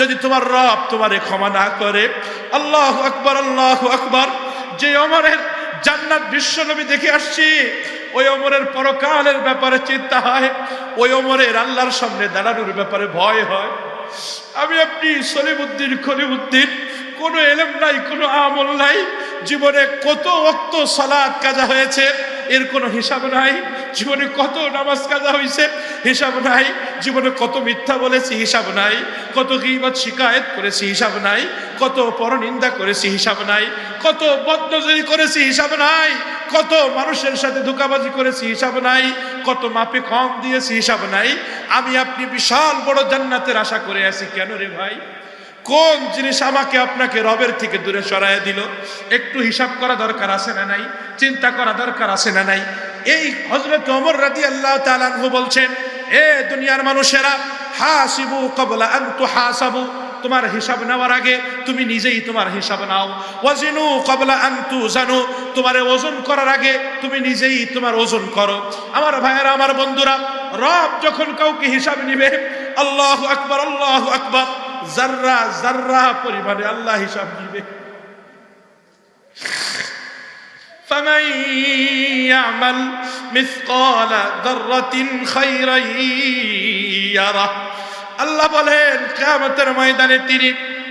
যদি তোমার রব তোমারে ক্ষমা না করে, আল্লাহ আকবর আল্লাহ আকবর, যে অমরের জান্নাত বিশ্বনবী দেখে আসছি, ওই অমরের পরকালের ব্যাপারে চিন্তা হয়, ওই অমরের আল্লাহর সামনে দাঁড়ানোর ব্যাপারে ভয় হয়। আমি আপনি সলিমুদ্দিন, খলিমুদ্দিন, কোনো এলেম নাই, কোনো আমল নাই, জীবনে কত অক্ত সালাদ কাজা হয়েছে এর কোনো হিসাব নাই। জীবনে কত নামাজ কাজা হয়েছে হিসাব নাই। জীবনে কত মিথ্যা বলেছি, হিসাব নাই। কত গিবত শিকায়ত করেছি, হিসাব নাই। কত পরনিন্দা করেছি, হিসাব নাই। কত বদনজরি করেছি, হিসাব নাই। কত মানুষের সাথে ধোকাবাজি করেছি, হিসাব নাই। কত মাপে কম দিয়েছি, হিসাব নাই। আমি আপনি বিশাল বড় জান্নাতের আশা করে আছি। কেন রে ভাই? কোন জিনিস আমাকে আপনাকে রবের থেকে দূরে সরাইয়া দিল? একটু হিসাব করা দরকার আছে না নাই? চিন্তা করা দরকার আছে না নাই? এই হজরত অমর রাদি আল্লাহ তালানহু বলছেন, এ দুনিয়ার মানুষেরা, হাসিবু কবলা আন্তু হাসাবু তোমার হিসাব নেওয়ার আগে তুমি নিজেই তোমার হিসাব নাও। ওয়াজিনু কবলা আন্তু জানু তোমার ওজন করার আগে তুমি নিজেই তোমার ওজন করো। আমার ভাইয়েরা, আমার বন্ধুরা, রব যখন কাউকে হিসাব নিবে, আল্লাহ আকবর আল্লাহ আকবর। জাররা জাররা পরিমাণে আল্লাহ হিসাব নিবে فمن يعمل مثقال ذرة خيرا يره আল্লাহ বলেন কিয়ামতের ময়দানে তিনি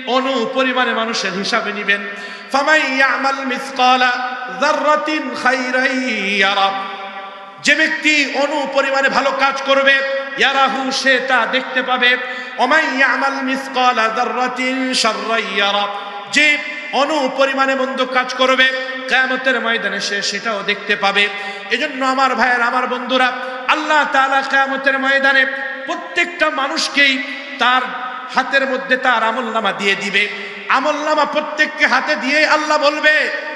অনু পরিমাণে মানুষের হিসাবে নেবেন ফামাই ইয়ামাল মিসকালা যাররাতিন খাইরাই ইয়ারা যে ব্যক্তি অনু পরিমাণে ভালো কাজ করবে ইয়ারাহু সে তা দেখতে পাবে যে অনু পরিমাণে মন্দ কাজ করবে, কিয়ামতের ময়দানে সে সেটাও দেখতে পাবে। এজন্য আমার ভাইয়ের, আমার বন্ধুরা, আল্লাহ তাআলা কিয়ামতের ময়দানে প্রত্যেকটা মানুষকেই তার হাতের মধ্যে তার আমল নামা দিয়ে দিবে। আমল প্রত্যেককে হাতে দিয়ে আল্লাহ বলবে,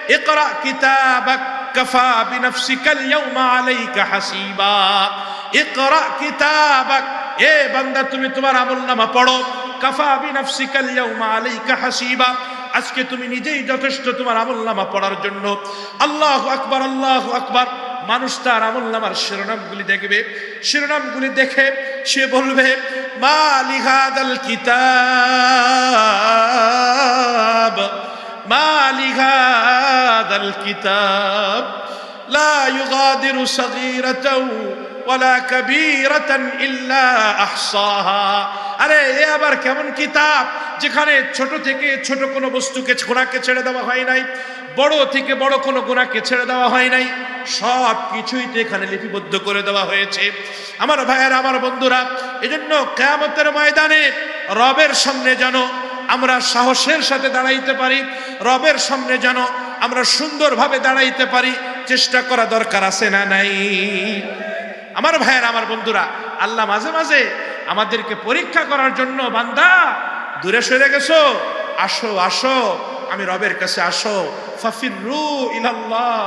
ইকরা কিতাবাক কাফা বিনফসিকাল ইয়াউমা আলাইকা হাসিবা। ইকরা কিতাবাক এ বান্দা, তুমি তোমার আমল নামা পড়ো। কাফা বিনফসিকাল ইয়াউমা আলাইকা হাসিবা। আজকে তুমি নিজেই যথেষ্ট তোমার আমল নামা পড়ার জন্য। আল্লাহ আকবার আল্লাহ আকবার। মানুষ তার আমল নামার শিরোনামগুলি দেখবে। শিরোনামগুলি দেখে সে বলবে, মা লিহাদাল কিতাব, মা লিহাদাল কিতাব, লা ইউগাদিরু সাগীরাতাও ওয়ালা কাবীরাতান ইল্লা আহসাহা। আরে, এ আবার কেমন কিতাব যেখানে ছোট থেকে ছোট কোনো বস্তুকে গোনাকে ছেড়ে দেওয়া হয় নাই, বড় থেকে বড় কোনো গোনাকে ছেড়ে দেওয়া হয় নাই, সব কিছুই তো এখানে লিপিবদ্ধ করে দেওয়া হয়েছে। আমার ভাইয়ের, আমার বন্ধুরা, এজন্য কেয়ামতের ময়দানে রবের সামনে যেন আমরা সাহসের সাথে দাঁড়াইতে পারি, রবের সামনে যেন আমরা সুন্দরভাবে দাঁড়াইতে পারি, চেষ্টা করা দরকার আছে না নাই? আমার ভাইয়ের, আমার বন্ধুরা, আল্লাহ মাঝে মাঝে আমাদেরকে পরীক্ষা করার জন্য, বান্দা, দূরে সরে গেছো? আসো আসো, আমি রবের কাছে আসো। ফাফির ইলাল্লাহ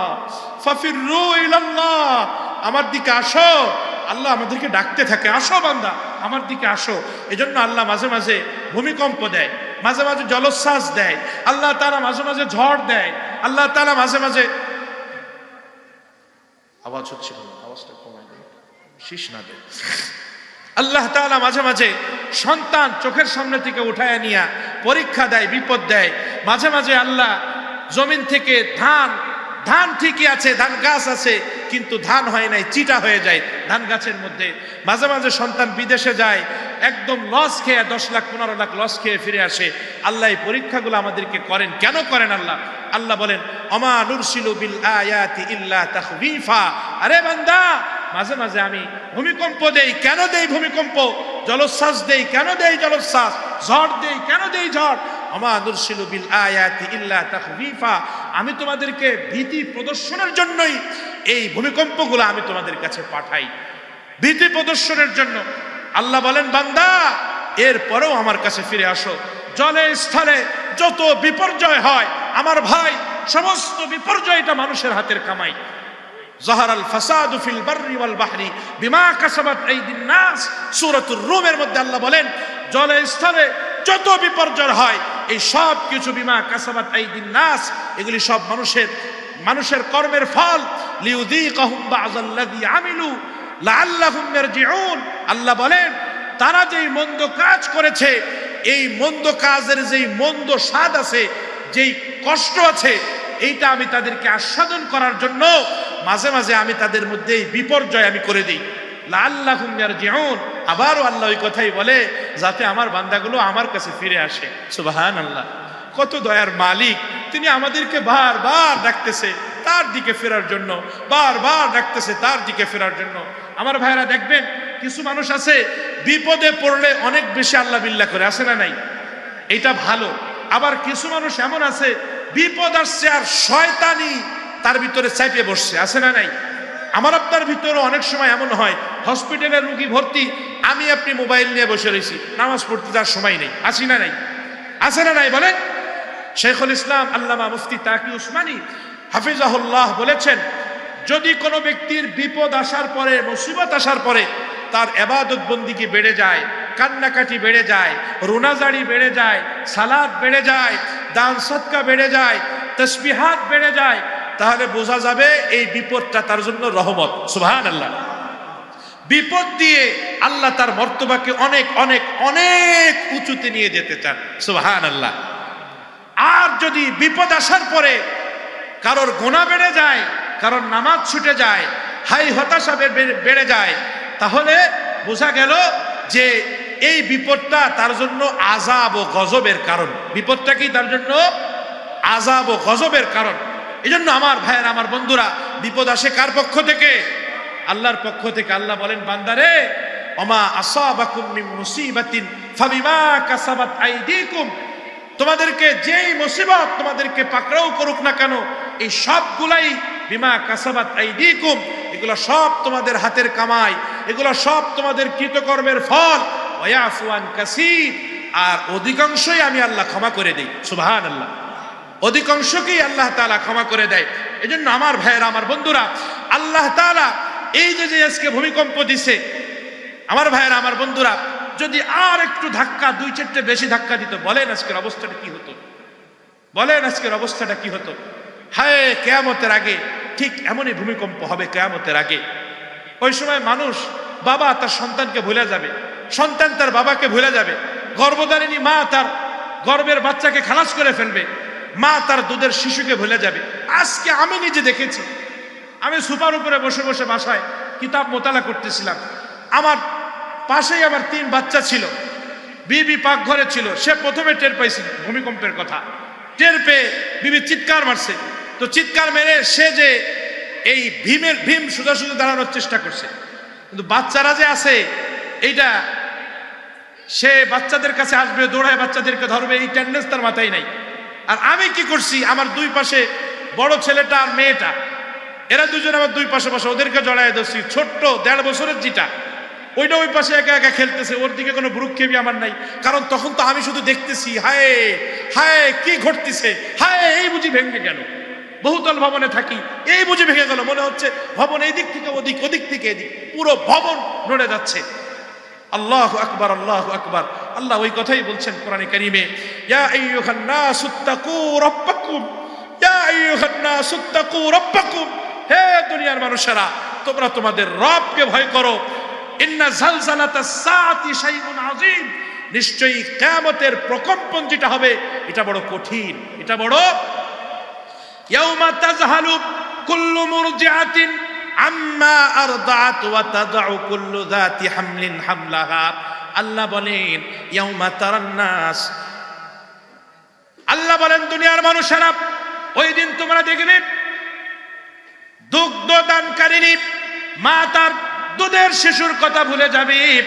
রু ইলাল্লাহ, আমার দিকে আসো। আল্লাহ আমাদেরকে ডাকতে থাকে, আসো বান্দা, আমার দিকে আসো। এজন্য আল্লাহ মাঝে মাঝে ভূমিকম্প দেয়, মাঝে মাঝে জলোচ্ছ্বাস দেয়, আল্লাহ তারা মাঝে মাঝে ঝড় দেয়, আল্লাহ তারা মাঝে মাঝে আওয়াজ হচ্ছে আওয়াজটা শীষ না দেয় আল্লাহ তাআলা মাঝে মাঝে সন্তান চোখের সামনে থেকে উঠায় নিয়া পরীক্ষা দেয়, বিপদ দেয়। মাঝে মাঝে আল্লাহ জমিন থেকে ধান ধান ঠিকই আছে, ধান গাছ আছে, কিন্তু ধান হয় নাই, চিটা হয়ে যায় ধান গাছের মধ্যে। মাঝে মাঝে সন্তান বিদেশে যায়, একদম লস খেয়ে দশ লাখ, পনেরো লাখ লস খেয়ে ফিরে আসে। আল্লাহ এই পরীক্ষাগুলো আমাদেরকে করেন। কেন করেন আল্লাহ? আল্লাহ বলেন, অমা নুরসিলু বিল আয়াতি ইল্লা তাখবিফা আরে বান্দা মাঝে মাঝে আমি ভূমিকম্প দেই, কেন দেই ভূমিকম্প? জলোচ্ছ্বাস দেই, কেন দেই জলোচ্ছ্বাস? ঝড় দেই, কেন দেই ঝড়? আমা তোমাদেরকে ভীতি প্রদর্শনের জন্যই এই ভূমিকম্পগুলো আমি তোমাদের কাছে পাঠাই। ভীতি প্রদর্শনের জন্য আল্লাহ বলেন, বান্দা, এরপরেও আমার কাছে ফিরে আসো। জলে, স্থলে যত বিপর্যয় হয়, আমার ভাই, সমস্ত বিপর্যয়টা মানুষের হাতের কামাই। জহর আল ফাসাদু ফিল বাররি ওয়াল বাহরি বিমা কাসাবাত আইদিন নাস। সূরাতুর রুমের মধ্যে আল্লাহ বলেন, জলে স্থলে যত বিপর্যয় হয়, এই সব কিছু বিমা কাসাবাত আইদিন নাস, এগুলি সব মানুষের মানুষের কর্মের ফল। লিউযীকাহুম বাযাল্লাযী আমিলু লাআল্লাহুম ইয়ারজিউন। আল্লাহ বলেন, তারা যেই মন্দ কাজ করেছে, এই মন্দ কাজের যেই মন্দ স্বাদ আছে, যেই কষ্ট আছে, এইটা আমি তাদেরকে আস্বাদন করার জন্য মাঝে মাঝে আমি তাদের মধ্যে বিপর্যয় আমি করে দিই। লাল্লাহুম ইয়ারজিউন। আবারও আল্লাহ ওই কথাই বলে, যাতে আমার বান্দাগুলো আমার কাছে ফিরে আসে। সুবাহান আল্লাহ কত দয়ার মালিক। তিনি আমাদেরকে বারবার ডাকতেছে তার দিকে ফেরার জন্য। বারবার ডাকতেছে তার দিকে ফেরার জন্য। আমার ভাইরা দেখবেন, কিছু মানুষ আছে, বিপদে পড়লে অনেক বেশি আল্লাহ বিল্লাহ করে। আসে না নাই? এটা ভালো। আবার কিছু মানুষ এমন আছে, বিপদ আসছে আর শয়তানি তার ভিতরে চাইপে বসছে, আছে না নাই? আমার আপনার ভিতরে অনেক সময় এমন হয়, হসপিটালে রুগী ভর্তি, আমি আপনি মোবাইল নিয়ে বসে রয়েছি, নামাজ পড়তে তার সময় নেই আসি না নাই? আছে না নাই বলেন? শেখুল ইসলাম আল্লামা মুফতি তাকি উসমানী হাফিজাহুল্লাহ বলেছেন, যদি কোনো ব্যক্তির বিপদ আসার পরে, মুসিবত আসার পরে, তার এবাদত বন্দিকে বেড়ে যায়, কান্নাকাটি বেড়ে যায়, রোনাজাড়ি বেড়ে যায়, সালাদ বেড়ে যায়, দান সৎকা বেড়ে যায়, তসবিহাত বেড়ে যায় তাহলে বোঝা যাবে এই বিপদটা তার জন্য রহমত। সুবহান আল্লাহ বিপদ দিয়ে আল্লাহ তার মর্তবাকে অনেক অনেক অনেক উঁচুতে নিয়ে যেতে চান। সুবহান আল্লাহ আর যদি বিপদ আসার পরে কারোর গোনা বেড়ে যায়, কারোর নামাজ ছুটে যায়, হাই হতাশা বেড়ে যায়, তাহলে বোঝা গেল যে এই বিপদটা তার জন্য আজাব ও গজবের কারণ। বিপদটা কি তার জন্য? আজাব ও গজবের কারণ। এই জন্য আমার ভাইয়ের, আমার বন্ধুরা, বিপদ আসে কার পক্ষ থেকে? আল্লাহর পক্ষ থেকে আল্লাহ বলেন, বান্দারে অমা আসাবাকুম মিন মুসিবাতিন ফাবিমা কাসাবাত আইদিকুম। তোমাদেরকে যেই মুসিবত তোমাদেরকে পাকড়াও করুক না কেন, এই সবগুলাই বিমা কাসাবাত আইদিকুম। এগুলো সব তোমাদের হাতের কামাই, এগুলো সব তোমাদের কৃতকর্মের ফল। ওয়াফুয়ান কাসির। আর অধিকাংশই আমি আল্লাহ ক্ষমা করে দিই। সুবহান আল্লাহ অধিকাংশকেই আল্লাহ তাআলা ক্ষমা করে দেয়। এজন্য আমার ভাইয়েরা, আমার বন্ধুরা, আল্লাহ তাআলা এই যে যে আজকে ভূমিকম্প দিছে, আমার ভাইয়েরা, আমার বন্ধুরা, যদি আর একটু ধাক্কা, দুই চারটে বেশি ধাক্কা দিত, বলেন আজকের অবস্থাটা কি হতো? বলেন আজকের অবস্থাটা কি হতো? হায়, কেয়ামতের আগে, ঠিক এমনই ভূমিকম্প হবে কেয়ামতের আগে। ওই সময় মানুষ, বাবা তার সন্তানকে ভুলে যাবে, সন্তান তার বাবাকে ভুলে যাবে, গর্ভধারিণী মা তার গর্বের বাচ্চাকে খালাস করে ফেলবে। মা তার দুধের শিশুকে ভুলে যাবে। আজকে আমি নিজে দেখেছি। আমি সুপার উপরে বসে বসে বাসায় কিতাব মোতালা করতেছিলাম। আমার পাশেই আমার তিন বাচ্চা ছিল। বিবি পাকঘরে ছিল। সে প্রথমে টের পাইছিল, ভূমিকম্পের কথা। টের পেয়ে বিবি চিৎকার মারছে। তো চিৎকার মেরে সে যে এই ভীমের ভীম সোজা সোজা দাঁড়ানোর চেষ্টা করছে। কিন্তু বাচ্চারা যে আছে, এইটা সে বাচ্চাদের কাছে আসবে, দৌড়ায় বাচ্চাদেরকে ধরবে, এই টেন্ডেন্স তার মাথায় নাই। আর আমি কি করছি? আমার দুই পাশে বড় ছেলেটা আর মেয়েটা। এরা দুজন আমার দুই পাশে পাশে ওদেরকে জড়ায় ধরছি। ছোট্ট দেড় বছরের যেটা ওইটা ওই পাশে একা একা খেলতেছে, ওর দিকে কোনো ভ্রুক্ষেপই আমার নাই। কারণ তখন তো আমি শুধু দেখতেছি, হায় হায়, কি ঘটতেছে? হায়, এই বুঝি ভেঙে গেল। বহুতল ভবনে থাকি, এই বুঝি ভেঙে গেল। মনে হচ্ছে ভবন এই দিক থেকে ওদিক ওদিক থেকে এদিক। পুরো ভবন নড়ে যাচ্ছে। আল্লাহ আকবার আল্লাহ আকবার। আল্লাহ ওই কথাই বলছেন কোরআনে কারিমে, ইয়া রাব্বাকুম ইয়া রাব্বাকুম, হে দুনিয়ার মানুষেরা, তোমরা তোমাদের রবকে ভয় করো। ইন্না জালজালাতাস সাআতি শাইউন আযীম, নিশ্চয়ই কিয়ামতের প্রকম্পন যেটা হবে, এটা বড় কঠিন, এটা বড় ইয়াউমা তাজহালু কুল্লু মুরজিআতিন আম্মা আরদাআত ওয়া তাদউ কুল্লু যাতি হামলিন হামলাহা। আল্লাহ বলেন, ইয়াউমা আল্লাহ বলেন, দুনিয়ার মানুষেরা ওই দিন তোমরা দেখবে, দুগ্ধ দানকারিনী মা তার দুধের শিশুর কথা ভুলে যাবে।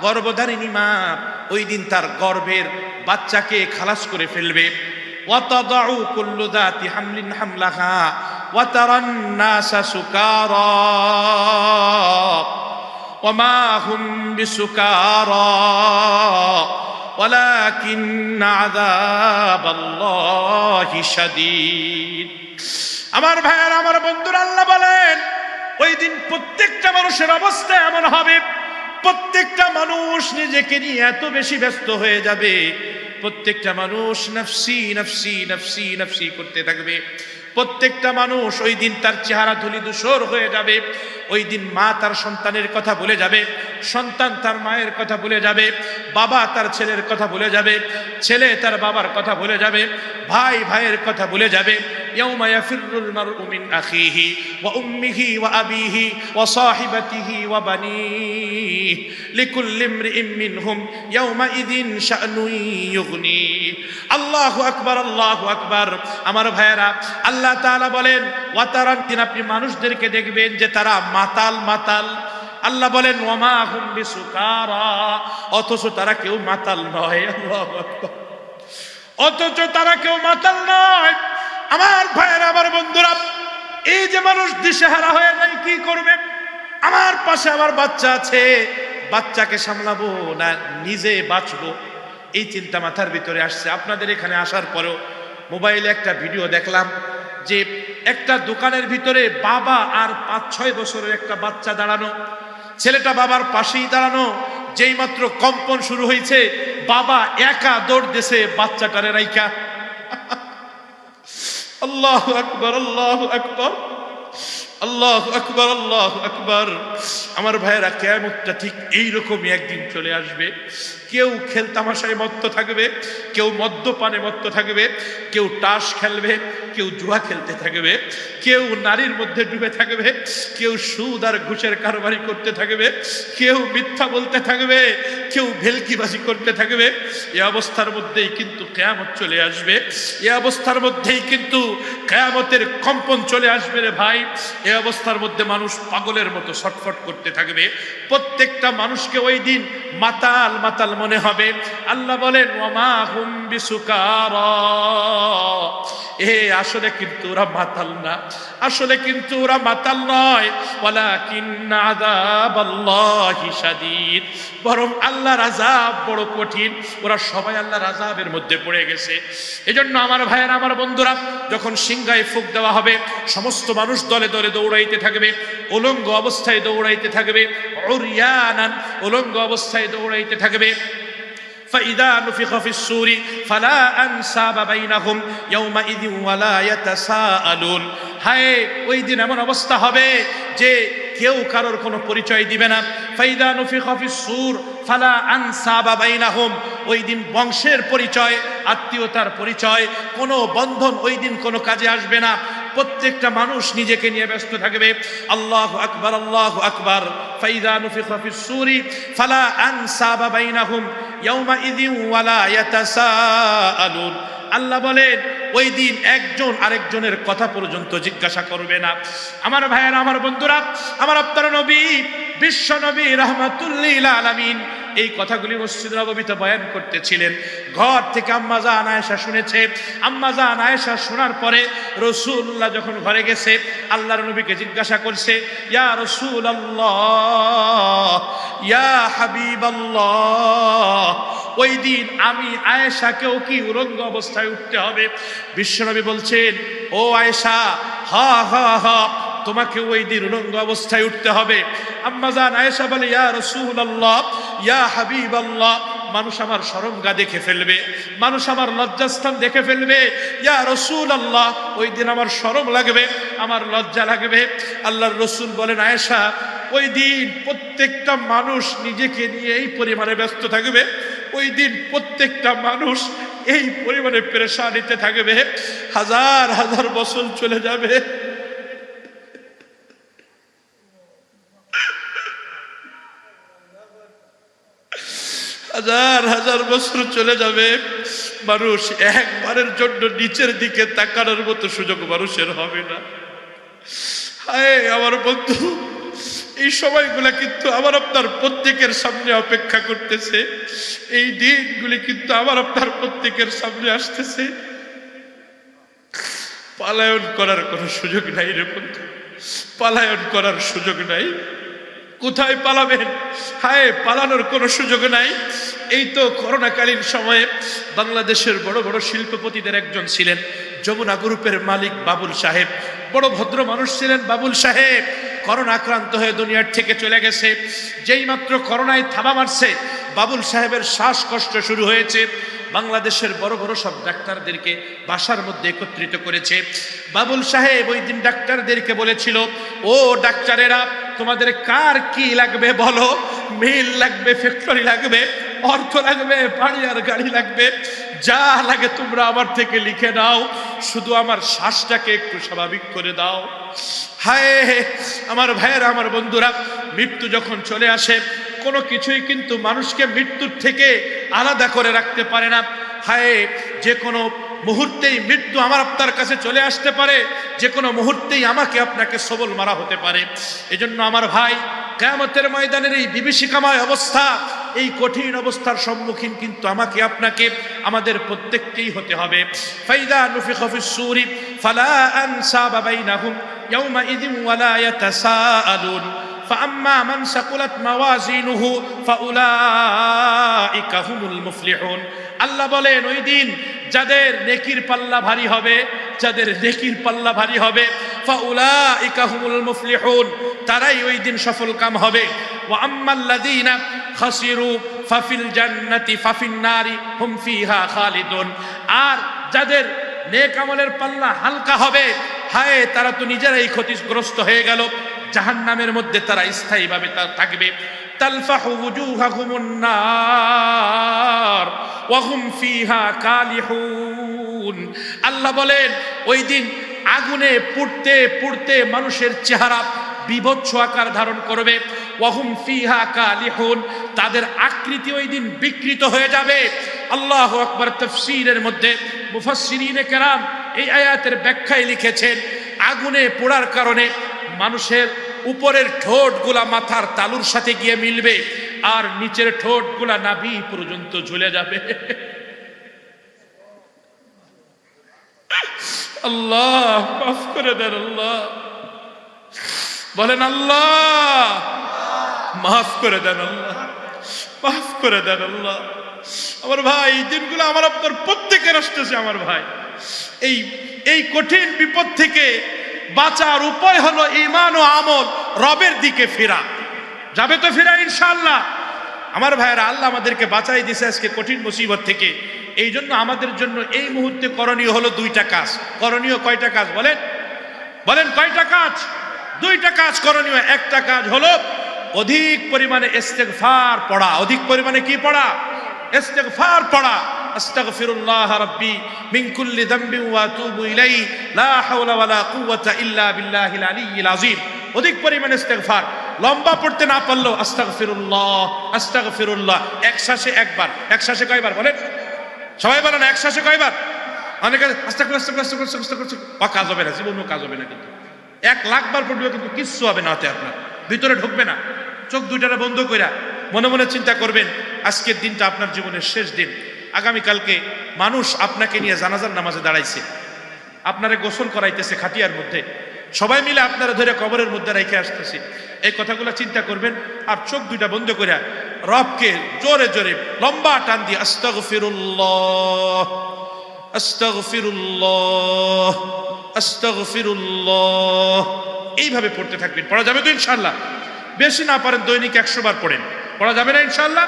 গর্ভধারিণী মা ওই দিন তার গর্ভের বাচ্চাকে খালাস করে ফেলবে। ওয়াতাদাউ কুল্লু দাতি হামলিন হামলাহা। ওয়াতারান নাসা সুকারা وما هم بسكارى ولكن عذاب الله شديد আমার ভাইয়ার আমার বন্ধুরা আল্লাহ বলেন ওই দিন প্রত্যেকটা মানুষের অবস্থা এমন হবে প্রত্যেকটা মানুষ নিজেকে নিয়ে এত বেশি ব্যস্ত হয়ে যাবে প্রত্যেকটা মানুষ নফসি নফসি নফসি নফসি করতে থাকবে। প্রত্যেকটা মানুষ ওই দিন তার চেহারা ধুলি দূষর হয়ে যাবে। ওই দিন মা তার সন্তানের কথা ভুলে যাবে। সন্তান তার মায়ের কথা ভুলে যাবে। বাবা তার ছেলের কথা ভুলে যাবে। ছেলে তার বাবার কথা ভুলে যাবে। ভাই ভাইয়ের কথা ভুলে যাবে। يوم يفر المرء من أخيه وأمه وأبيه وصاحبته وبنيه لكل امرئ منهم يومئذ شأن يغنيه আল্লাহ আকবার আল্লাহ আকবার আমার ভাইয়েরা আল্লাহ তাআলা বলেন ওয়াতারান দিন আপনি মানুষদেরকে দেখবেন যে তারা মাতাল মাতাল আল্লাহ বলেন ওয়ামা হুম বিসুকারা অথচ তারা কেউ মাতাল নয় আল্লাহু আকবার অথচ তারা কেউ মাতাল নয় আমার ভাইয়েরা, আমার বন্ধুরা, এই যে মানুষ দিশেহারা হয়ে যায়, কি করবে? আমার পাশে আমার বাচ্চা আছে, বাচ্চাকে সামলাবো না, নিজে বাঁচবো? এই চিন্তা মাথার ভিতরে আসছে। আপনাদের এখানে আসার পরেও মোবাইলে একটা ভিডিও দেখলাম যে একটা দোকানের ভিতরে বাবা আর পাঁচ, ছয় বছরের একটা বাচ্চা দাঁড়ানো, ছেলেটা বাবার পাশেই দাঁড়ানো, যেই মাত্র কম্পন শুরু হয়েছে, বাবা একা দৌড় দেশে বাচ্চাটারে রাইকা আল্লাহ আকবর আল্লাহ আকবর আল্লাহ আকবর আল্লাহ আকবর। আমার ভাইয়েরা, কেয়ামতটা ঠিক এইরকমই একদিন চলে আসবে। কেউ খেলতামাশায় মত্ত থাকবে, কেউ মদ্যপানে মত্ত থাকবে, কেউ টাস খেলবে, কেউ জুয়া খেলতে থাকবে, কেউ নারীর মধ্যে ডুবে থাকবে, কেউ সুদ আর ঘুষের কারবারি করতে থাকবে, কেউ মিথ্যা বলতে থাকবে, কেউ ভেলকিবাজি করতে থাকবে। এ অবস্থার মধ্যেই কিন্তু কেয়ামত চলে আসবে। এ অবস্থার মধ্যেই কিন্তু কেয়ামতের কম্পন চলে আসবে রে ভাই। এই অবস্থার মধ্যে মানুষ পাগলের মতো ছটফট করতে থাকবে। প্রত্যেকটা মানুষকে ওই দিন মাতাল মাতাল মনে হবে। আল্লাহ বলেন ওমা হুম বিসুকারা। এ, আসলে কিন্তু ওরা মাতাল না। আসলে কিন্তু ওরা মাতাল নয়। বরং আল্লাহর আযাব বড় কঠিন। ওরা সবাই আল্লাহর আযাবের মধ্যে পড়ে গেছে। এজন্য আমার ভাইয়েরা, আমার বন্ধুরা, যখন সিংহায় ফুক দেওয়া হবে, সমস্ত মানুষ দলে দলে দৌড়াইতে থাকবে, উলঙ্গ অবস্থায় দৌড়াইতে থাকবে, উরিয়ানান উলঙ্গ অবস্থায় দৌড়াইতে থাকবে। فإذا نفخ في السور فلا أنساب بينهم يومئذ ولا يتساءلون হায় ওই দিন এমন অবস্থা হবে যে কেউ কারোর কোনো পরিচয় দিবে না ফাইদা নফি খফি সুর ফালা আনসাবা বাইনাহুম ওই দিন বংশের পরিচয় আত্মীয়তার পরিচয় কোনো বন্ধন ওই দিন কোনো কাজে আসবে না প্রত্যেকটা মানুষ নিজেকে নিয়ে ব্যস্ত থাকবে আল্লাহ আকবার আল্লাহ আকবার ফাইদা নফি খফি সুরি ফালা আনসাবা বাইনাহুম ইয়াউমাইযিন ওয়ালা ইয়াতাসাআলুন আল্লাহ বলেন, ওই দিন একজন আরেকজনের কথা পর্যন্ত জিজ্ঞাসা করবে না। আমার ভাইয়ের, আমার বন্ধুরা, আমার আপনার নবী, বিশ্ব নবী রহমাতুল্লিল আলামিন এই কথাগুলি মসজিদ নবীতে বয়ান করতেছিলেন। ঘর থেকে আম্মা জান আয়েশা শুনেছে। আম্মা জান শোনার পরে রসুল্লাহ যখন ঘরে গেছে, আল্লাহর নবীকে জিজ্ঞাসা করছে, ইয়া রসুল আল্লাহ ইয়া হাবিব ওই দিন আমি আয়েশাকেও কি উরঙ্গ অবস্থায় উঠতে হবে? বিশ্বনবী বলছেন, ও আয়েশা, হা হা হা তোমাকে ওই দিন উলঙ্গ অবস্থায় উঠতে হবে। আম্মাজান আয়েশা বলে, ইয়া রসুল আল্লাহ ইয়া হাবিব আল্লাহ মানুষ আমার সরঙ্গা দেখে ফেলবে, মানুষ আমার লজ্জাস্থান দেখে ফেলবে। ইয়া রসুল আল্লাহ ওই দিন আমার সরম লাগবে, আমার লজ্জা লাগবে। আল্লাহর রসুল বলেন, আয়েশা, ওই দিন প্রত্যেকটা মানুষ নিজেকে নিয়ে এই পরিমাণে ব্যস্ত থাকবে, ওই দিন প্রত্যেকটা মানুষ এই পরিমাণে পেরেশানিতে থাকবে, হাজার হাজার বছর চলে যাবে। হাজার হাজার বছর চলে যাবে, মানুষ একবারের জন্য নিচের দিকে তাকানোর মতো সুযোগ মানুষের হবে না। হায়, আমার বন্ধু, এই সময়গুলো কিন্তু আমার আপনার প্রত্যেকের সামনে অপেক্ষা করতেছে। এই দিনগুলি কিন্তু আমার আপনার প্রত্যেকের সামনে আসতেছে। পালায়ন করার কোনো সুযোগ নাই রে বন্ধু। পালায়ন করার সুযোগ নাই। কোথায় পালাবেন? হায়, পালানোর কোনো সুযোগ নাই। এই তো করোনাকালীন সময়ে বাংলাদেশের বড় বড় শিল্পপতিদের একজন ছিলেন যমুনা গ্রুপের মালিক বাবুল সাহেব। বড় ভদ্র মানুষ ছিলেন বাবুল সাহেব। করোনা আক্রান্ত হয়ে দুনিয়ার থেকে চলে গেছে। যেই মাত্র করোনায় থাবা মারছে, বাবুল সাহেবের শ্বাসকষ্ট শুরু হয়েছে। বাংলাদেশের বড় বড় সব ডাক্তারদেরকে বাসার মধ্যে একত্রিত করেছে। বাবুল সাহেব ওই দিন ডাক্তারদেরকে বলেছিল, ও ডাক্তারেরা, তোমাদের কার কি লাগবে বলো? মিল লাগবে, ফ্যাক্টরি লাগবে, অর্থ লাগবে বাড়ি আর গাড়ি লাগবে। যা লাগে তোমরা আমার থেকে লিখে নাও। শুধু আমার শ্বাসটাকে একটু স্বাভাবিক করে দাও। হায়, আমার ভাইয়েরা, আমার বন্ধুরা, মৃত্যু যখন চলে আসে কোনো কিছুই কিন্তু মানুষকে মৃত্যুর থেকে আলাদা করে রাখতে পারে না। হায়, যে কোনো মুহূর্তেই মৃত্যু আমার আপনার কাছে চলে আসতে পারে, যে কোনো মুহূর্তেই আমাকে আপনাকে সবল মারা হতে পারে। এজন্য আমার ভাই, কেয়ামতের ময়দানের এই বিভীষিকাময় অবস্থা, এই কঠিন অবস্থার সম্মুখীন কিন্তু আমাকে আপনাকে, আমাদের প্রত্যেককেই হতে হবে। ফাইদা নুফিখ ফিস সূরি ফালা আনসাবা বাইনাহুম ইয়াউমাইযিন ওয়ালা ইয়াতাসাআলুন। فأما من ثقلت موازينه فأولئك هم المفلحون আল্লাহ বলেন ওই দিন যাদের নেকির পাল্লা ভারী হবে যাদের নেকির পাল্লা ভারী হবে ফাউলাইকা হুমুল মুফলিহুন তারাই ওই দিন সফল কাম হবে ওয়া আম্মাল্লাযীনা খাসিরু ফাফিল জান্নাতি ফাফিন নারি হুম ফিহা খালিদুন আর যাদের নেক আমলের পাল্লা হালকা হবে হায় তারা তো নিজেরাই ক্ষতিগ্রস্ত হয়ে গেল জাহান্নামের মধ্যে তারা স্থায়ীভাবে তা থাকবে। ফিহা আল্লাহ বলেন, ওই দিন আগুনে পুড়তে পুড়তে মানুষের চেহারা বিভৎস আকার ধারণ করবে। ওয়াহুম ফিহা কালিহুন, তাদের আকৃতি ওই দিন বিকৃত হয়ে যাবে। আল্লাহ আকবার তফসিরের মধ্যে মুফাসসিরিনে কেরাম এই আয়াতের ব্যাখ্যায় লিখেছেন, আগুনে পোড়ার কারণে মানুষের উপরের ঠোঁটগুলা মাথার তালুর সাথে গিয়ে মিলবে, আর নিচের ঠোঁটগুলা নাভি পর্যন্ত ঝুলে যাবে। আল্লাহ, মাফ করে দেন আল্লাহ। বলেন, আল্লাহ, মাফ করে দেন আল্লাহ, মাফ করে দেন আল্লাহ। আমার ভাই, এই দিনগুলো আমার আপনার প্রত্যেকের আসতেছে, আমার ভাই। এই এই কঠিন বিপদ থেকে বাঁচার উপায় হলো ইমান ও আমল, রবের দিকে ফেরা। যাবে তো ফেরা ইনশাল্লাহ আমার ভাইয়েরা, আল্লাহ আমাদেরকে বাঁচাই দিছে আজকে কঠিন মুসিবত থেকে। এই জন্য আমাদের জন্য এই মুহূর্তে করণীয় হলো দুইটা কাজ। করণীয় কয়টা কাজ বলেন? বলেন কয়টা কাজ? দুইটা কাজ করণীয়। একটা কাজ হলো অধিক পরিমাণে ইস্তেগফার পড়া। অধিক পরিমাণে কি পড়া? ইস্তেগফার পড়া। আস্তাগফিরুল্লাহ রাব্বি মিন কুল্লি যামবিন ওয়া আতুবু ইলাইহি লা হাওলা ওয়ালা কুওয়াতা ইল্লা বিল্লাহিল আলিয়্যিল আযীম। অধিক পরিমাণে ইস্তেগফার। লম্বা পড়তে না পারলেও আস্তাগফিরুল্লাহ আস্তাগফিরুল্লাহ। এক শ্বাসে একবার। এক শ্বাসে কয়বার বলেন? সবাই বলেন এক শ্বাসে কয়বার? অনেকে আস্তাগফির আস্তাগফির আস্তাগফির আস্তাগফির ও কাজ হবে না, জীবনেও কাজ হবে না কিন্তু। এক লাখ বার পড়লেও কিন্তু কিচ্ছু হবে না হাতে আপনার। ভিতরে ঢুকবে না। চোখ দুইটারে বন্ধ কইরা মনে মনে চিন্তা করবেন, আজকের দিনটা আপনার জীবনের শেষ দিন। আগামীকালকে মানুষ আপনাকে নিয়ে জানাজার নামাজে দাঁড়াইছে। আপনারে গোসল করাইতেছে খাটিয়ার মধ্যে। সবাই মিলে আপনারা ধরে কবরের মধ্যে রেখে আসতেছে। এই কথাগুলো চিন্তা করবেন আর চোখ দুইটা বন্ধ করে রবকে জোরে জোরে লম্বা টান দিয়ে আস্তাগফিরুল্লাহ আস্তাগফিরুল্লাহ আস্তাগফিরুল্লাহ। এইভাবে পড়তে থাকবেন। পড়া যাবে তো ইনশাল্লাহ বেশি না পারেন দৈনিক একশো বার পড়েন। পড়া যাবে না ইনশাল্লাহ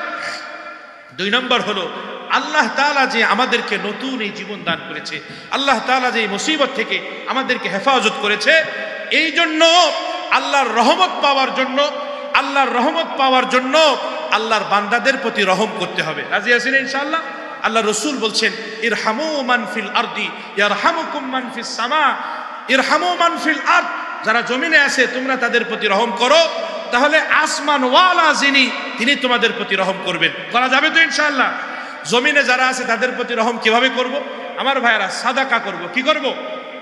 দুই নম্বর হলো আল্লাহ তালা যে আমাদেরকে নতুন এই জীবন দান করেছে, আল্লাহ তাআলা যে এই মুসিবত থেকে আমাদেরকে হেফাজত করেছে, এই জন্য আল্লাহর রহমত পাওয়ার জন্য, আল্লাহর রহমত পাওয়ার জন্য আল্লাহর বান্দাদের প্রতি রহম করতে হবে। রাজি আছেন ইনশাআল্লাহ? আল্লাহ রসুল বলছেন, ইরহামু মানফিল আরদি, ইয়ারহামুকুম মানফিস সামা, ইরহামু মানফিল আরদ। যারা জমিনে আছে, তোমরা তাদের প্রতি রহম করো। তাহলে আসমান ওয়ালা যিনি, তিনি তোমাদের প্রতি রহম করবেন। করা যাবে তো ইনশাআল্লাহ? জমিনে যারা আছে তাদের প্রতি রহম কীভাবে করব? আমার ভাইয়েরা, সাদাকা করব। কি করব?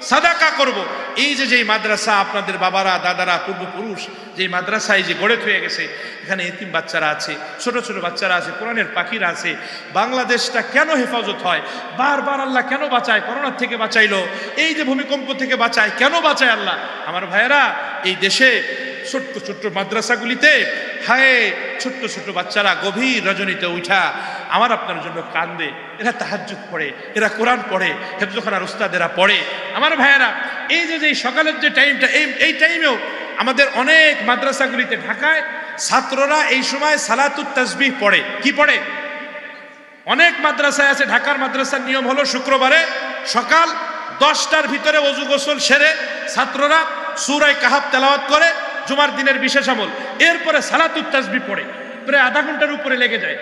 সাদাকা করব। এই যে যেই মাদ্রাসা আপনাদের বাবারা, দাদারা, পূর্বপুরুষ, যেই মাদ্রাসায় যে গড়ে থয়ে গেছে, এখানে এতিম বাচ্চারা আছে, ছোট ছোট বাচ্চারা আছে, কোরআনের পাখিরা আছে, বাংলাদেশটা কেন হেফাজত হয়? বারবার আল্লাহ কেন বাঁচায়? করোনার থেকে বাঁচাইলো। এই যে ভূমিকম্প থেকে বাঁচায়, কেন বাঁচায় আল্লাহ? আমার ভাইয়েরা, এই দেশে ছোট্ট ছোট্ট মাদ্রাসাগুলিতে হায়, ছোট্ট ছোট্ট বাচ্চারা গভীর রজনীতে উঠা, আমার আপনার জন্য কান্দে। এরা তাহাজ্জুদ পড়ে, এরা কোরআন পড়ে হেফজখানার উস্তাদেরা পড়ে। আমার ভাইয়েরা, এই যে যে সকালের যে টাইমটা এই এই টাইমেও আমাদের অনেক মাদ্রাসাগুলিতে ঢাকায় ছাত্ররা এই সময় সালাতুত তাসবিহ পড়ে। কি পড়ে? অনেক মাদ্রাসায় আছে, ঢাকার মাদ্রাসার নিয়ম হলো শুক্রবারে সকাল দশটার ভিতরে অজু গোসল সেরে ছাত্ররা সুরায় কাহাব তেলাওয়াত করে জুমার দিনের বিশেষ আমল। এরপরে সালাতুত তাসবি পড়ে, প্রায় আধা ঘণ্টার উপরে লেগে যায়।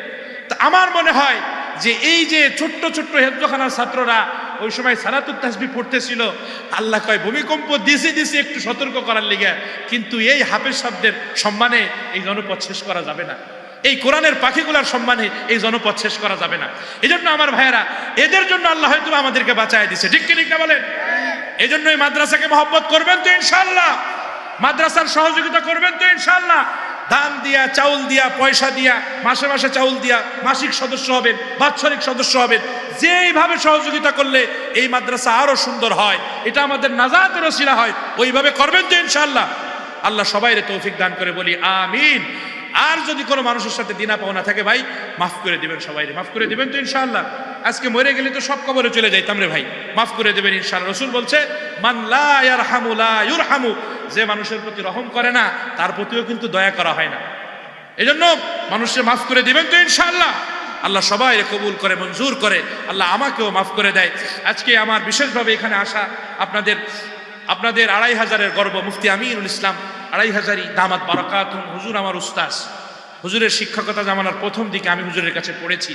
তা আমার মনে হয় যে এই যে ছোট্ট ছোট্ট হেফজখানার ছাত্ররা ওই সময় সালাতুত তাসবি পড়তেছিল, আল্লাহ কয়, ভূমিকম্প দিছে দিছে একটু সতর্ক করার লিগে, কিন্তু এই হাফেজ শব্দের সম্মানে এই জনপদ শেষ করা যাবে না। এই কোরআনের পাখিগুলার সম্মানে এই জনপদ শেষ করা যাবে না। এই জন্য আমার ভাইয়েরা, এদের জন্য আল্লাহ হয়তো আমাদেরকে বাঁচায় দিছে। ঠিক কি ঠিক না বলেন? এই জন্য এই মাদ্রাসাকে মহব্বত করবেন তো ইনশাল্লাহ মাদ্রাসার সহযোগিতা করবেন তো ইনশাল্লাহ দান দিয়া, চাউল দিয়া, পয়সা দিয়া, মাসে মাসে চাউল দিয়া মাসিক সদস্য হবেন, বাৎসরিক সদস্য হবেন, যেইভাবে সহযোগিতা করলে এই মাদ্রাসা আরও সুন্দর হয়। এটা আমাদের নাজাতের রসিরা হয়। ওইভাবে করবেন তো ইনশাল্লাহ আল্লাহ সবাইরে তৌফিক দান করে বলি, আমিন। আর যদি কোনো মানুষের সাথে দিনা পাওনা থাকে, ভাই, মাফ করে দিবেন সবাই মাফ করে দিবেন তো ইনশাআল্লাহ। আজকে মরে গেলে তো সব কবরে চলে যাইতাম রে ভাই, মাফ করে দেবেন ইনশাআল্লাহ। রসুল বলছে, মান লা ইয়ারহামু, লা ইউরহামু যে মানুষের প্রতি রহম করে না, তার প্রতিও কিন্তু দয়া করা হয় না। এই জন্য মানুষকে মাফ করে দিবেন তো ইনশাআল্লাহ। আল্লাহ সবাই কবুল করে, মঞ্জুর করে, আল্লাহ আমাকেও মাফ করে দেয়। আজকে আমার বিশেষভাবে এখানে আসা আপনাদের আপনাদের আড়াই হাজারের গর্ব, মুফতি আমিনুল ইসলাম আড়াই হাজারি দামাত বারাকাত হুজুর আমার উস্তাস হুজুরের শিক্ষকতা জামানার প্রথম দিকে আমি হুজুরের কাছে পড়েছি।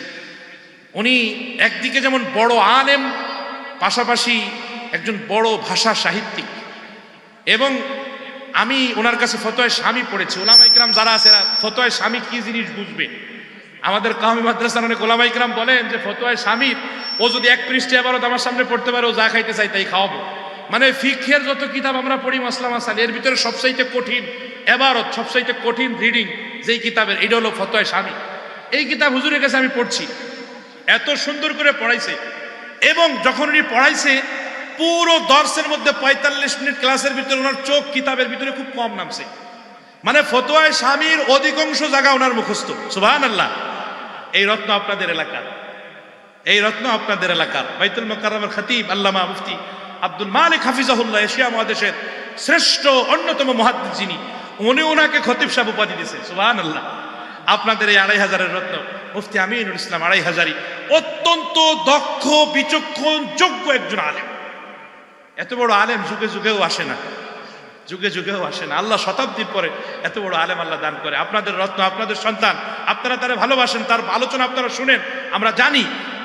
উনি একদিকে যেমন বড় আলেম, পাশাপাশি একজন বড় ভাষা সাহিত্যিক। এবং আমি ওনার কাছে ফতোয় স্বামী পড়েছি। ওলামা ইকরাম যারা আছে ফতোয় স্বামী কি জিনিস বুঝবে? আমাদের কাহামি মাদ্রাসার অনেক ওলামা ইকরাম বলেন যে ফতোয় স্বামীর, ও যদি এক পৃষ্ঠে আবারও আমার সামনে পড়তে পারে, ও যা খাইতে চাই তাই খাওয়াবো। মানে ফিখের যত কিতাব আমরা পড়ি মাসলাম আসাল এর ভিতরে সবচাইতে কঠিন এবারত, সবচাইতে কঠিন রিডিং যেই কিতাবের, এটা হলো ফতোয় স্বামী। এই কিতাব হুজুরের কাছে আমি পড়ছি। এত সুন্দর করে পড়াইছে। এবং যখন উনি পড়াইছে, পুরো দর্শের মধ্যে পঁয়তাল্লিশ মিনিট ক্লাসের ভিতরে ওনার চোখ কিতাবের ভিতরে খুব কম নামছে। মানে ফতোয়ায় স্বামীর অধিকাংশ জায়গা ওনার মুখস্থ। সুবাহান আল্লাহ এই রত্ন আপনাদের এলাকার। এই রত্ন আপনাদের এলাকার। বাইতুল মকারমের খতিব, আল্লামা মুফতি। আব্দুল মালিক হাফিজাহুল্লাহ এশিয়া মহাদেশের শ্রেষ্ঠ, অন্যতম মহাদ্দিস যিনি, উনি ওনাকে খতিব সাহেব উপাধি দিয়েছে। সুবাহান আল্লাহ আপনাদের এই আড়াই হাজারের রত্ন, মুফতি আমিনুল ইসলাম আড়াই হাজারি অত্যন্ত দক্ষ, বিচক্ষণ, যোগ্য একজন আলেম। এত বড় আলেম যুগে যুগেও আসে না। যুগে যুগেও আসে না। আল্লাহ শতাব্দীর পরে এত বড় আলেম আল্লাহ দান করে। আপনাদের রত্ন, আপনাদের সন্তান, আপনারা তারা ভালোবাসেন, তার আলোচনা আপনারা শুনেন, আমরা জানি